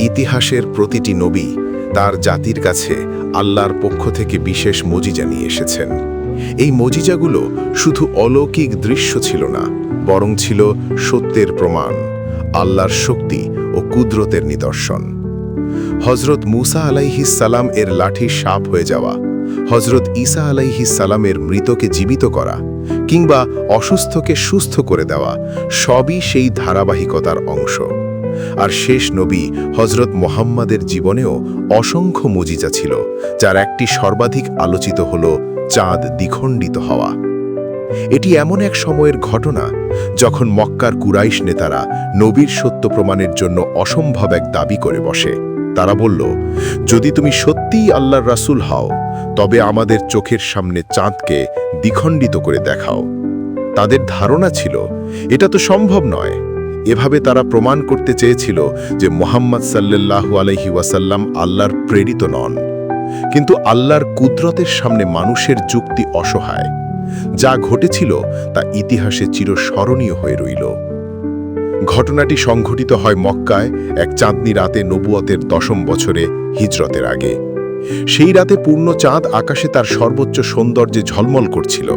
ইতিহাসের প্রতিটি নবী তার জাতির কাছে আল্লাহর পক্ষ থেকে বিশেষ মজিজা নিয়ে এসেছেন। এই মজিজাগুলো শুধু অলৌকিক দৃশ্য ছিল না, বরং ছিল সত্যের প্রমাণ, আল্লাহর শক্তি ও কুদরতের নিদর্শন। হজরত মুসা আলাইহিস সালাম এর লাঠি সাপ হয়ে যাওয়া হজরত ঈসা আলাইহিস সালামের মৃতকে জীবিত করা কিংবা অসুস্থকে সুস্থ করে দেওয়া সবই সেই ধারাবাহিকতার অংশ। আর শেষ নবী হজরত মোহাম্মদের জীবনেও অসংখ্য মজিজা ছিল, যার একটি সর্বাধিক আলোচিত হল চাঁদ দ্বিখণ্ডিত হওয়া। এটি এমন এক সময়ের ঘটনা যখন মক্কার কুরাইশ নেতারা নবীর সত্য প্রমাণের জন্য অসম্ভব এক দাবি করে বসে। তারা বলল, যদি তুমি সত্যিই আল্লাহর রাসূল হও, তবে আমাদের চোখের সামনে চাঁদকে দ্বিখণ্ডিত করে দেখাও। তাদের ধারণা ছিল, এটা তো সম্ভব নয়। এভাবে তারা প্রমাণ করতে চেয়েছিল যে মোহাম্মদ সাল্লাল্লাহু আলহি ওয়াসাল্লাম আল্লাহর প্রেরিত নন। কিন্তু আল্লাহর কুদরতের সামনে মানুষের যুক্তি অসহায়। যা ঘটেছিল তা ইতিহাসে চিরস্মরণীয় হয়ে রইল। ঘটনাটি সংঘটিত হয় মক্কায় এক চাঁদনি রাতে নবুয়তের দশম বছরে হিজরতের আগে। সেই রাতে পূর্ণ চাঁদ আকাশে তার সর্বোচ্চ সৌন্দর্যে ঝলমল করছিল।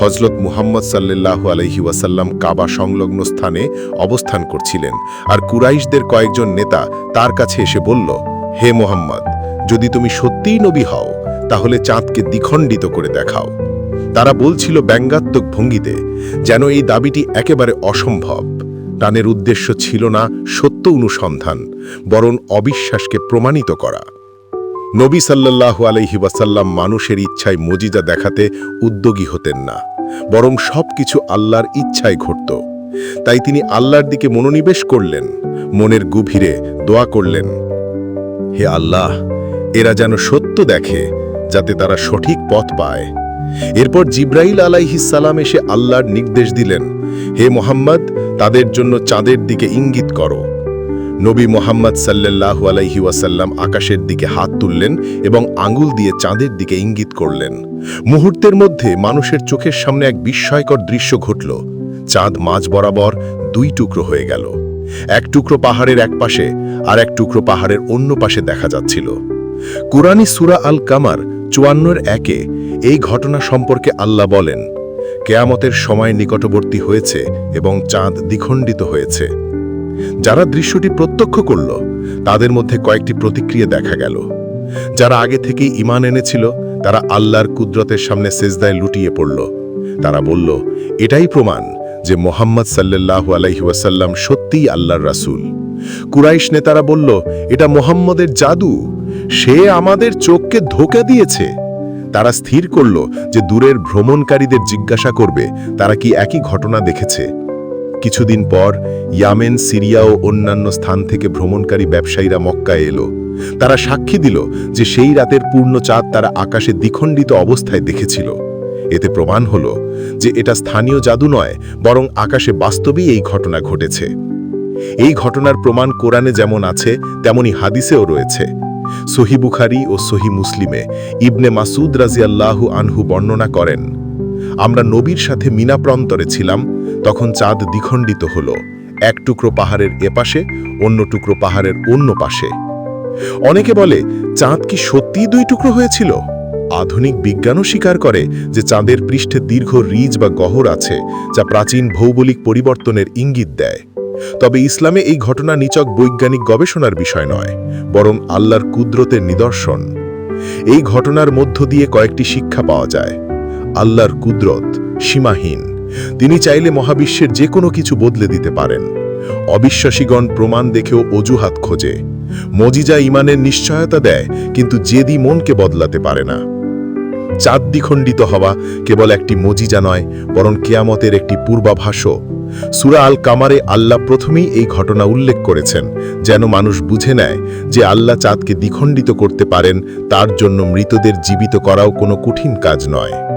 হজরত মুহাম্মদ সাল্লাল্লাহু আলহি ওয়াসাল্লাম কাবা সংলগ্ন স্থানে অবস্থান করছিলেন আর কুরাইশদের কয়েকজন নেতা তার কাছে এসে বলল, হে মোহাম্মদ, যদি তুমি সত্যিই নবী হও, তাহলে চাঁদকে দ্বিখণ্ডিত করে দেখাও। তারা বলছিল ব্যঙ্গাত্মক ভঙ্গিতে, যেন এই দাবিটি একেবারে অসম্ভব। টানের উদ্দেশ্য ছিল না সত্য অনুসন্ধান, বরং অবিশ্বাসকে প্রমাণিত করা। নবী সাল্লাল্লাহু আলহি ওয়াসাল্লাম মানুষের ইচ্ছায় মজিজা দেখাতে উদ্যোগী হতেন না, বরং সব কিছু আল্লাহর ইচ্ছায় ঘটত। তাই তিনি আল্লাহর দিকে মনোনিবেশ করলেন, মনের গভীরে দোয়া করলেন, হে আল্লাহ, এরা যেন সত্য দেখে, যাতে তারা সঠিক পথ পায়। এরপর জিব্রাইল আলাইহিসালাম এসে আল্লাহর নির্দেশ দিলেন, হে মোহাম্মদ তাদের জন্য চাঁদের দিকে ইঙ্গিত করো। নবী মোহাম্মদ সাল্লাল্লাহু আলাইহি ওয়াসাল্লাম আকাশের দিকে হাত তুললেন এবং আঙুল দিয়ে চাঁদের দিকে ইঙ্গিত করলেন। মুহূর্তের মধ্যে মানুষের চোখের সামনে এক বিস্ময়কর দৃশ্য ঘটল। চাঁদ মাঝ বরাবর দুই টুকরো হয়ে গেল। এক টুকরো পাহাড়ের এক পাশে আর এক টুকরো পাহাড়ের অন্য পাশে দেখা যাচ্ছিল। কুরানি সুরা আল কামার চুয়ান্নর একে এই ঘটনা সম্পর্কে আল্লাহ বলেন কেয়ামতের সময় নিকটবর্তী হয়েছে এবং চাঁদ দ্বিখণ্ডিত হয়েছে। যারা দৃশ্যটি প্রত্যক্ষ করল, তাদের মধ্যে কয়েকটি প্রতিক্রিয়া দেখা গেল। যারা আগে থেকেই ইমান এনেছিল, তারা আল্লাহর কুদরতের সামনে সেজদায় লুটিয়ে পড়ল। তারা বলল, এটাই প্রমাণ যে মোহাম্মদ সাল্লাল্লাহু আলাইহি ওয়াসাল্লাম সত্যিই আল্লাহর রাসূল। কুরাইশ নেতারা বলল, এটা মোহাম্মদের জাদু। সে আমাদের চোখকে ধোকা দিয়েছে। তারা স্থির করল যে দূরের ভ্রমণকারীদের জিজ্ঞাসা করবে, তারা কি একই ঘটনা দেখেছে? কিছুদিন পর ইয়ামেন, সিরিয়া ও অন্যান্য স্থান থেকে ভ্রমণকারী ব্যবসায়ীরা মক্কায় এলো। তারা সাক্ষী দিল যে সেই রাতের পূর্ণ চাঁদ তারা আকাশে দ্বিখণ্ডিত অবস্থায় দেখেছিল। এতে প্রমাণ হল যে এটা স্থানীয় জাদু নয়, বরং আকাশে বাস্তবেই এই ঘটনা ঘটেছে। এই ঘটনার প্রমাণ কোরআনে যেমন আছে, তেমনি হাদিসেও রয়েছে। সহি বুখারি ও সহি মুসলিমে ইবনে মাসুদ রাজিয়াল্লাহু আনহু বর্ণনা করেন, আমরা নবীর সাথে মিনা প্রান্তরে ছিলাম, তখন চাঁদ দ্বিখণ্ডিত হল, এক টুকরো পাহাড়ের এপাশে, অন্য টুকরো পাহাড়ের অন্য পাশে। অনেকে বলে, চাঁদ কি সত্যিই দুই টুকরো হয়েছিল? আধুনিক বিজ্ঞানও স্বীকার করে যে চাঁদের পৃষ্ঠে দীর্ঘ রিজ বা গহর আছে, যা প্রাচীন ভৌগোলিক পরিবর্তনের ইঙ্গিত দেয়। তবে ইসলামে এই ঘটনা নিচক বৈজ্ঞানিক গবেষণার বিষয় নয়, বরং আল্লাহর কুদরতের নিদর্শন। এই ঘটনার মধ্য দিয়ে কয়েকটি শিক্ষা পাওয়া যায়। আল্লাহর কুদরত সীমাহীন। তিনি চাইলে মহাবিশ্বের যে কোনো কিছু বদলে দিতে পারেন। অবিশ্বাসীগণ প্রমাণ দেখেও অজুহাত খোঁজে। মজিজা ইমানের নিশ্চয়তা দেয়, কিন্তু জেদি মনকে বদলাতে পারে না। চাঁদ দ্বিখণ্ডিত হওয়া কেবল একটি মজিজা নয়, বরং কেয়ামতের একটি পূর্বাভাসও। সুরা আল কামারে আল্লাহ প্রথমেই এই ঘটনা উল্লেখ করেছেন, যেন মানুষ বুঝে নেয় যে আল্লাহ চাঁদকে দ্বিখণ্ডিত করতে পারেন, তার জন্য মৃতদের জীবিত করাও কোনো কঠিন কাজ নয়।